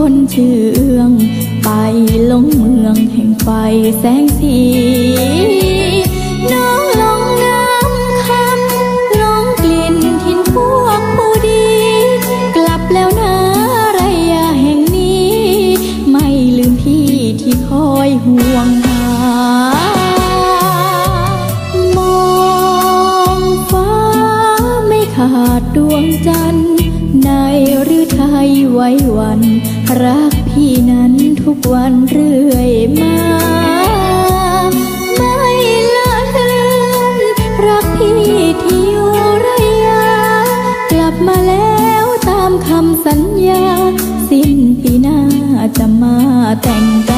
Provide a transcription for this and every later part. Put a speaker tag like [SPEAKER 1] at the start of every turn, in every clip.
[SPEAKER 1] คนชื่อเอือง ไปลงเมืองแห่งไฟแสงสี น้องลองน้ำคำลองกลิ่นทินพวกผู้ดี กลับแล้วนะไรยาแห่งนี้ ไม่ลืมพี่ที่คอยห่วงหามองฟ้าไม่ขาดดวงจันทร์ในฤทัยไว้วัน รักพี่นั้นทุกวันเรื่อยมา ไม่ละเลือนรักพี่ที่อยู่ระยะกลับมาแล้วตามคำสัญญา สิ้นปีหน้าจะมาแต่งกัน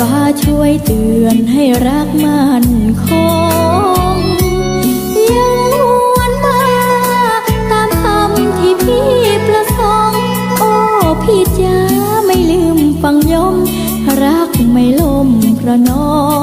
[SPEAKER 1] ฟ้าช่วยเตือนให้รักมันคงยังหวนมาตามคำที่พี่ประสงค์โอ้พี่จ้าไม่ลืมฟังยม รักไม่ล่มเพราะน้อง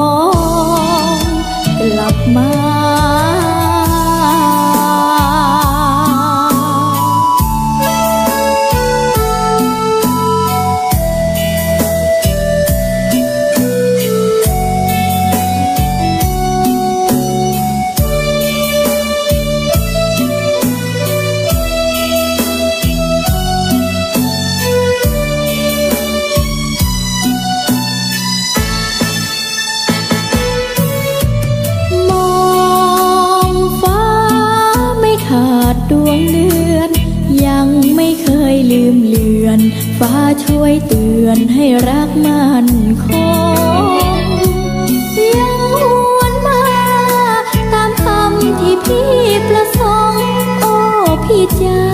[SPEAKER 1] ดดวงเดือน ยังไม่เคยลืมเลือน ฟ้าช่วยเตือนให้รักมันคงยังหวนมา ตามคำที่พี่ประสงค์ โอ้พี่จ้า